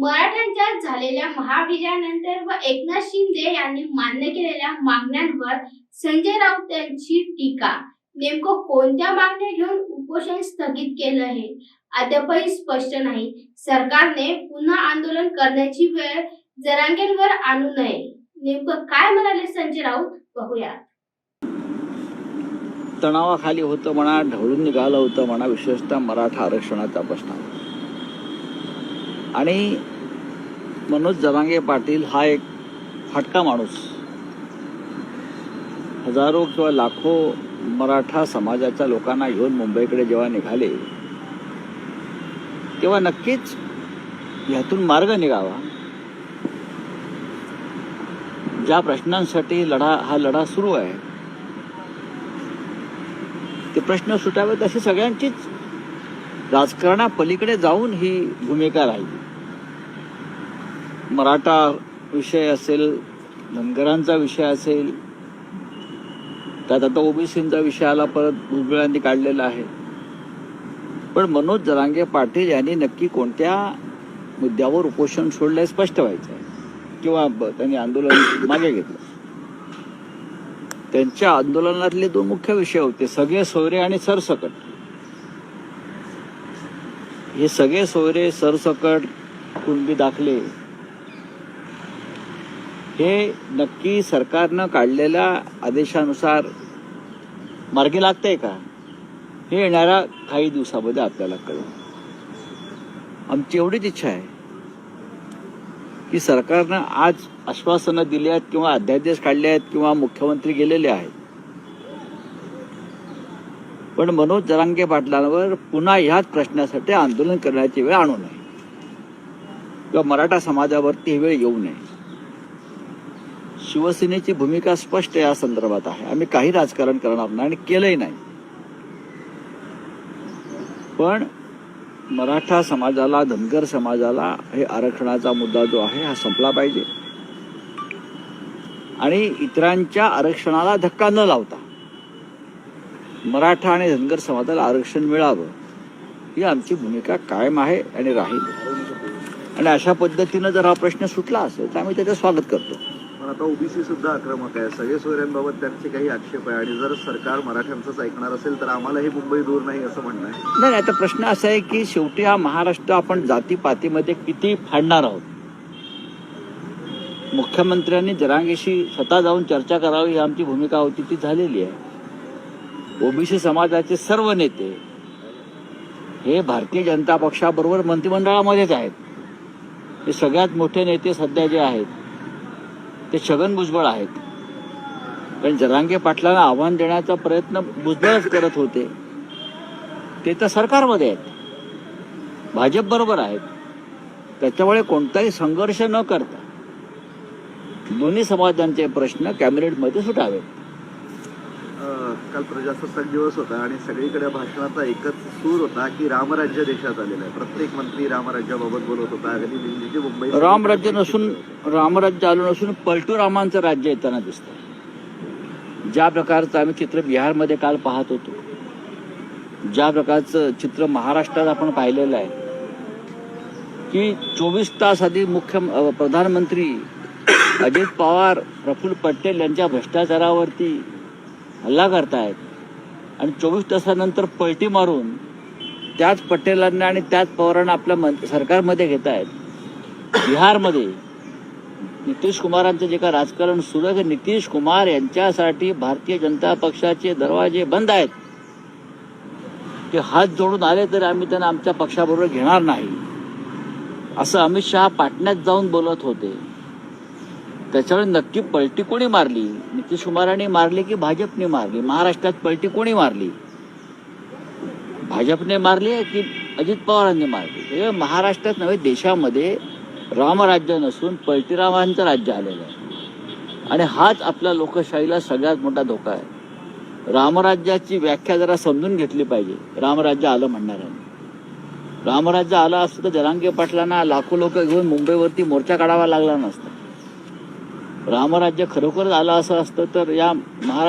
मराठ्यांच्या झालेल्या महाविजयानंतर व एकनाथ शिंदे यांनी मान्य केलेल्या मागण्यांवर संजय राऊत यांची टीका. नेमकं कोणत्या मागण्या घेऊन उपोषण स्थगित केलं आहे? अद्यापही स्पष्ट नाही. सरकारने पुन्हा आंदोलन करण्याची वेळ जरांगेंवर आणू नये. नेमकं काय म्हणाले संजय राऊत? बघूया तणावाखाली होतं म्हणा ढवळून निघालं होतं म्हणा विशेषतः मराठा आरक्षणाचा प्रश्न. आणि मनोज जरांगे पाटील हा एक फटका माणूस. हजारो किंवा लाखो मराठा समाजाच्या लोकांना घेऊन मुंबईकडे जेव्हा निघाले तेव्हा नक्कीच ह्यातून मार्ग निघावा. ज्या प्रश्नांसाठी लढा हा लढा सुरू आहे ते प्रश्न सुटावेत अशी सगळ्यांचीच राजकारणापलीकडे जाऊन ही भूमिका राहिली. मराठा विषय असेल धनगरांचा विषय असेल त्यात आता ओबीसींचा विषय आला परत भुजबळांनी काढलेला आहे. पण मनोज जरांगे पाटील यांनी नक्की कोणत्या मुद्द्यावर उपोषण सोडलंय स्पष्ट व्हायचं आहे? किंवा त्यांनी आंदोलन मागे घेतलं? त्यांच्या आंदोलनातले दोन मुख्य विषय होते सगळे सोयरे आणि सरसकट. हे सगळे सोयरे सरसकट कुणबी दाखले हे नक्की सरकारनं काढलेल्या आदेशानुसार मार्गी लागतंय का? हे येणाऱ्या काही दिवसामध्ये आपल्याला कळेल. आमची एवढीच इच्छा आहे की सरकारनं आज आश्वासनं दिली आहेत किंवा अध्यादेश काढले आहेत किंवा मुख्यमंत्री गेलेले आहेत. पण मनोज जरांगे पाटलांवर पुन्हा ह्याच प्रश्नासाठी आंदोलन करण्याची वेळ आणू नये. किंवा मराठा समाजावरती ही वेळ येऊ नये. शिवसेनेची भूमिका स्पष्ट या संदर्भात आहे. आम्ही काही राजकारण करणार नाही आणि केलंही नाही. पण मराठा समाजाला धनगर समाजाला हे आरक्षणाचा मुद्दा जो आहे हा संपला पाहिजे. आणि इतरांच्या आरक्षणाला धक्का न लावता मराठा आणि धनगर समाजाला आरक्षण मिळावं ही आमची भूमिका कायम आहे आणि राहील. आणि अशा पद्धतीनं जर हा प्रश्न सुटला असेल तर आम्ही त्याचं स्वागत करतो. पण आता ओबीसी सुद्धा आक्रमक आहे. सगळे सोयऱ्यांबाबत त्यांचे काही आक्षेप आहे. आणि जर सरकार मराठ्यांचंच ऐकणार असेल तर आम्हालाही मुंबई दूर नाही असं म्हणणं आहे. नाही नाही, आता प्रश्न असा आहे की शेवटी हा महाराष्ट्र आपण जातीपातीमध्ये किती फाडणार आहोत? मुख्यमंत्र्यांनी जरांगेशी स्वतः जाऊन चर्चा करावी ही आमची भूमिका होती ती झालेली आहे. ओबीसी समाजाचे सर्व नेते हे भारतीय जनता पक्षाबरोबर मंत्रिमंडळामध्येच आहेत. हे सगळ्यात मोठे नेते सध्या जे आहेत ते छगन भुजबळ आहेत. पण जरांगे पाटलांना आव्हान देण्याचा प्रयत्न भुजबळच करत होते. ते तर सरकारमध्ये आहेत. भाजप बरोबर आहेत. त्याच्यामुळे कोणताही संघर्ष न करता दोन्ही समाजांचे प्रश्न कॅबिनेटमध्ये सुटावेत. काल प्रजासत्ताक दिवस होता आणि सगळीकडे भाषणाचा एकच सूर होता की रामराज्य देशात आलेलं आहे. प्रत्येक मंत्री रामराज्याबाबत बोलत होता. अगदी दिल्लीचे मुंबई रामराज्य नसून रामराज्य आलं नसून पलटू रामांचं राज्य येताना दिसतं ज्या प्रकारचं आम्ही चित्र बिहारमध्ये काल पाहत होतो ज्या प्रकारचं चित्र महाराष्ट्रात आपण पाहिलेलं आहे की चोवीस तास आधी मुख्य प्रधानमंत्री अजित पवार प्रफुल्ल पटेल यांच्या भ्रष्टाचारावरती हल्ला करतायत. आणि चोवीस तासानंतर पलटी मारून त्याच पटेलांना आणि त्याच पवारांना आपल्या मं- सरकारमध्ये घेत आहेत बिहारमध्ये नितीश कुमारांचं जे का राजकारण सुरू आहे नितीश कुमार यांच्यासाठी भारतीय जनता पक्षाचे दरवाजे बंद आहेत. ते हात जोडून आले तरी आम्ही त्यांना आमच्या पक्षाबरोबर घेणार नाही. असं अमित शहा पाटण्यात जाऊन बोलत होते. त्याच्यावर नक्की पलटी कोणी मारली? नितीश कुमारांनी मारली की भाजपने मारली? महाराष्ट्रात पलटी कोणी मारली? भाजपने मारली की अजित पवारांनी मारली? हे महाराष्ट्रात नव्हे देशामध्ये रामराज्य नसून पलटीरामांचं राज्य आलेलं आहे. आणि हाच आपल्या लोकशाहीला सगळ्यात मोठा धोका आहे. रामराज्याची व्याख्या जरा समजून घेतली पाहिजे. रामराज्य आलं म्हणणाऱ्यांनी रामराज्य आलं असतं तर जरांगे पाटलांना लाखो लोक घेऊन मुंबईवरती मोर्चा काढावा लागला नसता. रामराज्य खरोखरच आलं असं असतं तर या महाराज